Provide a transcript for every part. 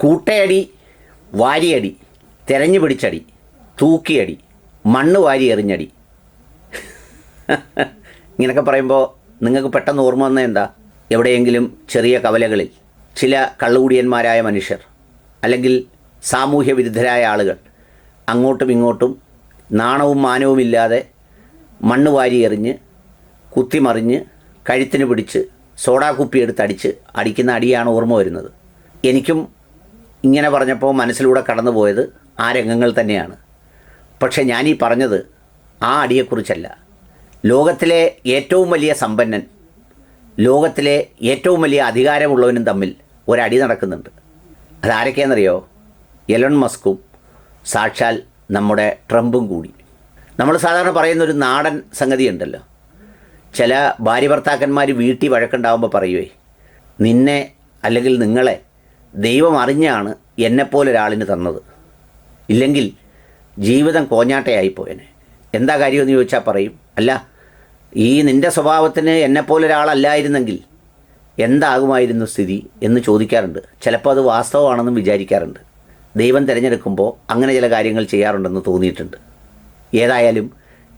കൂട്ടയടി വാരിയടി തെരഞ്ഞു പിടിച്ചടി തൂക്കിയടി മണ്ണ് വാരി എറിഞ്ഞടി. ഇങ്ങനെയൊക്കെ പറയുമ്പോൾ നിങ്ങൾക്ക് പെട്ടെന്ന് ഓർമ്മ വന്ന എന്താ? എവിടെയെങ്കിലും ചെറിയ കവലകളിൽ ചില കള്ളുകൂടിയന്മാരായ മനുഷ്യർ അല്ലെങ്കിൽ സാമൂഹ്യ വിരുദ്ധരായ ആളുകൾ അങ്ങോട്ടും ഇങ്ങോട്ടും നാണവും മാനവും ഇല്ലാതെ മണ്ണ് വാരി എറിഞ്ഞ് കുത്തിമറിഞ്ഞ് കഴുത്തിന് പിടിച്ച് സോഡാ കുപ്പി എടുത്ത് അടിച്ച് അടിക്കുന്ന അടിയാണ് ഓർമ്മ വരുന്നത്. എനിക്കും ഇങ്ങനെ പറഞ്ഞപ്പോൾ മനസ്സിലൂടെ കടന്നുപോയത് ആ രംഗങ്ങൾ തന്നെയാണ്. പക്ഷേ ഞാനീ പറഞ്ഞത് ആ അടിയെക്കുറിച്ചല്ല. ലോകത്തിലെ ഏറ്റവും വലിയ സമ്പന്നൻ ലോകത്തിലെ ഏറ്റവും വലിയ അധികാരമുള്ളവനും തമ്മിൽ ഒരടി നടക്കുന്നുണ്ട്. അതാരൊക്കെയാണെന്നറിയോ? എലൺ മസ്കും സാക്ഷാൽ നമ്മുടെ ട്രംപും കൂടി. നമ്മൾ സാധാരണ പറയുന്നൊരു നാടൻ സംഗതി ഉണ്ടല്ലോ ചില ഭാര്യ ഭർത്താക്കന്മാർ വീട്ടിൽ വഴക്കുണ്ടാകുമ്പോൾ പറയുവേ നിന്നെ അല്ലെങ്കിൽ നിങ്ങളെ ദൈവം അറിഞ്ഞാണ് എന്നെപ്പോലെ ഒരാളിന് തന്നത്. ഇല്ലെങ്കിൽ ജീവിതം കോഞ്ഞാട്ടയായിപ്പോയനെ എന്താ കാര്യമെന്ന് ചോദിച്ചാൽ പറയും. അല്ല ഈ നിന്റെ സ്വഭാവത്തിന് എന്നെപ്പോലെ ഒരാളല്ലായിരുന്നെങ്കിൽ എന്താകുമായിരുന്നു സ്ഥിതി എന്ന് ചോദിക്കാറുണ്ട്. ചിലപ്പോൾ അത് വാസ്തവമാണെന്നും വിചാരിക്കാറുണ്ട്. ദൈവം തിരഞ്ഞെടുക്കുമ്പോൾ അങ്ങനെ ചില കാര്യങ്ങൾ ചെയ്യാറുണ്ടെന്ന് തോന്നിയിട്ടുണ്ട്. ഏതായാലും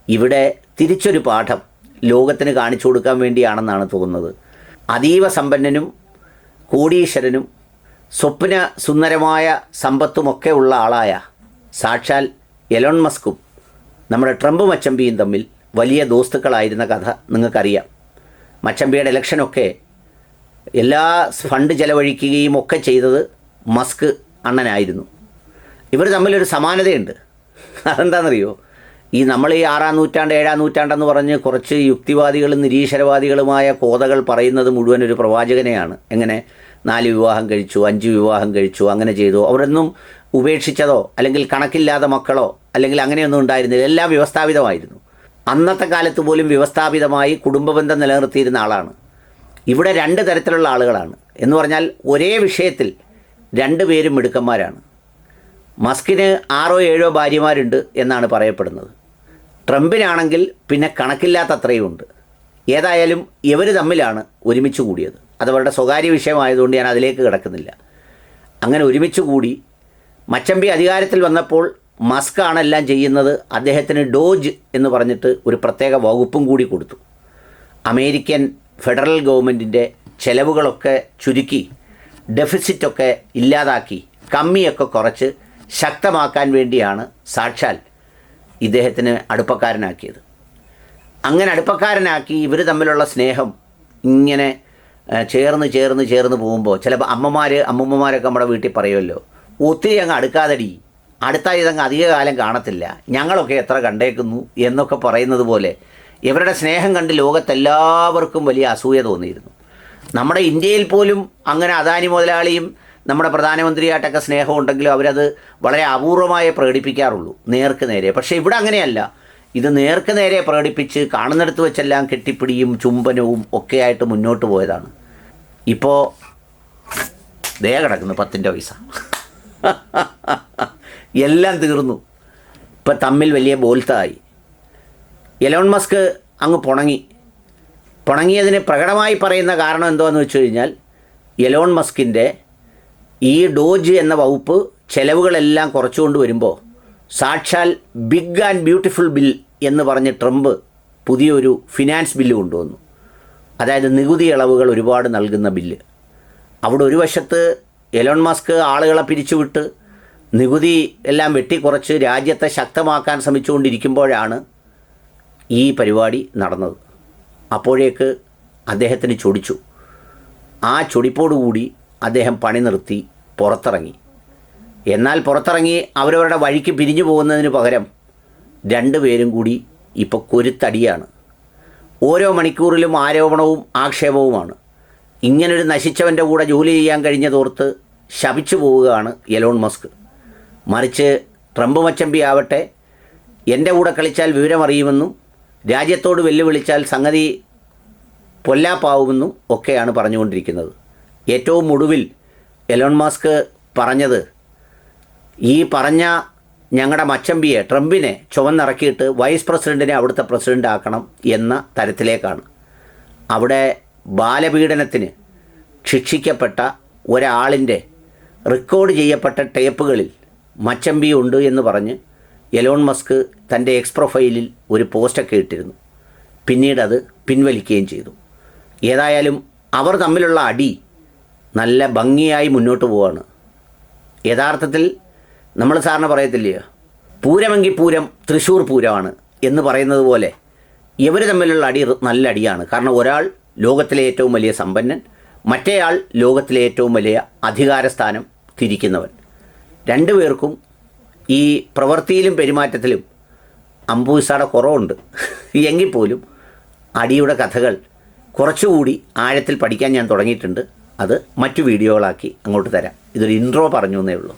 ഇവിടെ തിരിച്ചൊരു പാഠം ലോകത്തിന് കാണിച്ചു കൊടുക്കാൻ വേണ്ടിയാണെന്നാണ് തോന്നുന്നത്. അതീവ സമ്പന്നനും കോടീശ്വരനും സ്വപ്ന സുന്ദരമായ സമ്പത്തുമൊക്കെ ഉള്ള ആളായ സാക്ഷാൽ എലോൺ മസ്കും നമ്മുടെ ട്രംപ് മച്ചമ്പിയും തമ്മിൽ വലിയ ദോസ്തുക്കളായിരുന്ന കഥ നിങ്ങൾക്കറിയാം. മച്ചമ്പിയുടെ ഇലക്ഷനൊക്കെ എല്ലാ ഫണ്ട് ചെലവഴിക്കുകയും ഒക്കെ ചെയ്തത് മസ്ക് അണ്ണനായിരുന്നു. ഇവർ തമ്മിലൊരു സമാനതയുണ്ട്. അതെന്താണെന്നറിയോ ഈ നമ്മൾ ഈ ആറാം നൂറ്റാണ്ട് ഏഴാം നൂറ്റാണ്ടെന്ന് പറഞ്ഞ് കുറച്ച് യുക്തിവാദികളും നിരീശ്വരവാദികളുമായ കോതകൾ പറയുന്നത് മുഴുവൻ ഒരു പ്രവാചകനെയാണ്. എങ്ങനെ? നാല് വിവാഹം കഴിച്ചു അഞ്ച് വിവാഹം കഴിച്ചു അങ്ങനെ ചെയ്തു. അവരൊന്നും ഉപേക്ഷിച്ചതോ അല്ലെങ്കിൽ കണക്കില്ലാതെ മക്കളോ അല്ലെങ്കിൽ അങ്ങനെയൊന്നും ഉണ്ടായിരുന്നില്ല. എല്ലാം വ്യവസ്ഥാപിതമായിരുന്നു. അന്നത്തെ കാലത്ത് പോലും വ്യവസ്ഥാപിതമായി കുടുംബബന്ധം നിലനിർത്തിയിരുന്ന ആളാണ്. ഇവിടെ രണ്ട് തരത്തിലുള്ള ആളുകളാണ്. എന്ന് പറഞ്ഞാൽ ഒരേ വിഷയത്തിൽ രണ്ട് പേരും മിടുക്കന്മാരാണ്. മസ്കിന് ആറോ ഏഴോ ഭാര്യമാരുണ്ട് എന്നാണ് പറയപ്പെടുന്നത്. ട്രംപിനാണെങ്കിൽ പിന്നെ കണക്കില്ലാത്ത അത്രയും ഉണ്ട് ഏതായാലും ഇവർ തമ്മിലാണ് ഒരുമിച്ച് കൂടിയത്. അത് അവരുടെ സ്വകാര്യ വിഷയമായതുകൊണ്ട് ഞാൻ അതിലേക്ക് കിടക്കുന്നില്ല. അങ്ങനെ ഒരുമിച്ച് കൂടി മച്ചമ്പി അധികാരത്തിൽ വന്നപ്പോൾ മസ്കാണ് എല്ലാം ചെയ്യുന്നത് അദ്ദേഹത്തിന് ഡോജ് എന്ന് പറഞ്ഞിട്ട് ഒരു പ്രത്യേക വകുപ്പും കൂടി കൊടുത്തു. അമേരിക്കൻ ഫെഡറൽ ഗവൺമെന്റിന്റെ ചെലവുകളൊക്കെ ചുരുക്കി ഡെഫിസിറ്റൊക്കെ ഇല്ലാതാക്കി കമ്മിയൊക്കെ കുറച്ച് ശക്തമാക്കാൻ വേണ്ടിയാണ് സാക്ഷാൽ ഇദ്ദേഹത്തിന് അടുപ്പക്കാരനാക്കിയത്. അങ്ങനെ അടുപ്പക്കാരനാക്കി ഇവർ തമ്മിലുള്ള സ്നേഹം ഇങ്ങനെ ചേർന്ന് ചേർന്ന് ചേർന്ന് പോകുമ്പോൾ ചിലപ്പോൾ അമ്മമാർ അമ്മൂമ്മമാരൊക്കെ നമ്മുടെ വീട്ടിൽ പറയുമല്ലോ ഒത്തിരി അങ്ങ് അടുക്കാതടി. അടുത്ത ഇതങ്ങ് അധിക കാലം കാണത്തില്ല. ഞങ്ങളൊക്കെ എത്ര കണ്ടേക്കുന്നു എന്നൊക്കെ പറയുന്നത് പോലെ ഇവരുടെ സ്നേഹം കണ്ട് ലോകത്തെല്ലാവർക്കും വലിയ അസൂയ തോന്നിയിരുന്നു. നമ്മുടെ ഇന്ത്യയിൽ പോലും അങ്ങനെ അദാനി മുതലാളിയും നമ്മുടെ പ്രധാനമന്ത്രിയായിട്ടൊക്കെ സ്നേഹമുണ്ടെങ്കിലും അവരത് വളരെ അപൂർവമായി പ്രകടിപ്പിക്കാറുള്ളൂ നേർക്ക് നേരെ. പക്ഷേ ഇവിടെ അങ്ങനെയല്ല. ഇത് നേർക്ക് നേരെ പ്രകടിപ്പിച്ച് കാണുന്നിടത്ത് വെച്ചെല്ലാം കെട്ടിപ്പിടിയും ചുംബനവും ഒക്കെയായിട്ട് മുന്നോട്ട് പോയതാണ്. ഇപ്പോൾ ദേ കിടക്കുന്നു പത്തിന്റെ പൈസ. എല്ലാം തീർന്നു. ഇപ്പം തമ്മിൽ വലിയ ബോൽത്തായി എലോൺ മസ്ക് അങ്ങ് പുണങ്ങി. പുണങ്ങിയതിന് പ്രകടമായി പറയുന്ന കാരണം എന്തോന്ന് വെച്ച് കഴിഞ്ഞാൽ എലോൺ മസ്കിന്റെ ഈ ഡോജ് എന്ന വകുപ്പ് ചെലവുകളെല്ലാം കുറച്ചുകൊണ്ട് വരുമ്പോൾ സാക്ഷാൽ ബിഗ് ആൻഡ് ബ്യൂട്ടിഫുൾ ബിൽ എന്ന് പറഞ്ഞ് ട്രംപ് പുതിയൊരു ഫിനാൻസ് ബില്ല് കൊണ്ടുവന്നു. അതായത് നികുതി ഇളവുകൾ ഒരുപാട് നൽകുന്ന ബില്ല്. അവിടെ ഒരു വശത്ത് എലോൺ മസ്ക് ആളുകളെ പിരിച്ചുവിട്ട് നികുതി എല്ലാം വെട്ടിക്കുറച്ച് രാജ്യത്തെ ശക്തമാക്കാൻ ശ്രമിച്ചുകൊണ്ടിരിക്കുമ്പോഴാണ് ഈ പരിപാടി നടന്നത്. അപ്പോഴേക്ക് അദ്ദേഹത്തിന് ചൊടിച്ചു. ആ ചൊടിപ്പോടുകൂടി അദ്ദേഹം പണി നിർത്തി പുറത്തിറങ്ങി. എന്നാൽ പുറത്തിറങ്ങി അവരവരുടെ വഴിക്ക് പിരിഞ്ഞു പോകുന്നതിന് പകരം രണ്ടുപേരും കൂടി ഇപ്പോൾ കൊരുത്തടിയാണ്. ഓരോ മണിക്കൂറിലും ആരോപണവും ആക്ഷേപവുമാണ്. ഇങ്ങനൊരു നശിച്ചവന്റെ കൂടെ ജോലി ചെയ്യാൻ കഴിഞ്ഞതോർത്ത് ശപിച്ചു പോവുകയാണ് എലോൺ മസ്ക്. മറിച്ച് ട്രംപ് മച്ചമ്പി ആവട്ടെ എന്റെ കൂടെ കളിച്ചാൽ വിവരമറിയുമെന്നും രാജ്യത്തോട് വെല്ലുവിളിച്ചാൽ സംഗതി പൊല്ലാപ്പാവുമെന്നും ഒക്കെയാണ് പറഞ്ഞുകൊണ്ടിരിക്കുന്നത്. ഏറ്റവും ഒടുവിൽ എലോൺ മാസ്ക് പറഞ്ഞത് ഈ പറഞ്ഞ ഞങ്ങളുടെ മച്ചമ്പിയെ ട്രംപിനെ ചുവന്നിറക്കിയിട്ട് വൈസ് പ്രസിഡന്റിനെ അവിടുത്തെ പ്രസിഡന്റ് ആക്കണം എന്ന തരത്തിലേക്കാണ്. അവിടെ ബാലപീഡനത്തിന് ശിക്ഷിക്കപ്പെട്ട ഒരാളിന്റെ റെക്കോർഡ് ചെയ്യപ്പെട്ട ടേപ്പുകളിൽ മച്ചമ്പി ഉണ്ട് എന്ന് പറഞ്ഞ് എലോൺ മസ്ക് തന്റെ എക്സ് പ്രൊഫൈലിൽ ഒരു പോസ്റ്റൊക്കെ ഇട്ടിരുന്നു. പിന്നീട് അത് പിൻവലിക്കുകയും ചെയ്തു. ഏതായാലും അവർ തമ്മിലുള്ള അടി നല്ല ഭംഗിയായി മുന്നോട്ട് പോവാണ്. യഥാർത്ഥത്തിൽ നമ്മൾ സാറിന് പറയത്തില്ലയോ? പൂരമെങ്കിൽ പൂരം തൃശ്ശൂർ പൂരമാണ് എന്ന് പറയുന്നത് പോലെ ഇവർ തമ്മിലുള്ള അടി നല്ല അടിയാണ്. കാരണം ഒരാൾ ലോകത്തിലെ ഏറ്റവും വലിയ സമ്പന്നൻ മറ്റേയാൾ ലോകത്തിലെ ഏറ്റവും വലിയ അധികാരസ്ഥാനം തിരിക്കുന്നവൻ. രണ്ടുപേർക്കും ഈ പ്രവൃത്തിയിലും പെരുമാറ്റത്തിലും അമ്പൂസാടെ കുറവുണ്ട്. എങ്കിൽ പോലും അടിയുടെ കഥകൾ കുറച്ചുകൂടി ആഴത്തിൽ പഠിക്കാൻ ഞാൻ തുടങ്ങിയിട്ടുണ്ട്. അത് മറ്റു വീഡിയോകളാക്കി അങ്ങോട്ട് തരാം. ഇതൊരു ഇൻട്രോ പറഞ്ഞു എന്നേ ഉള്ളൂ.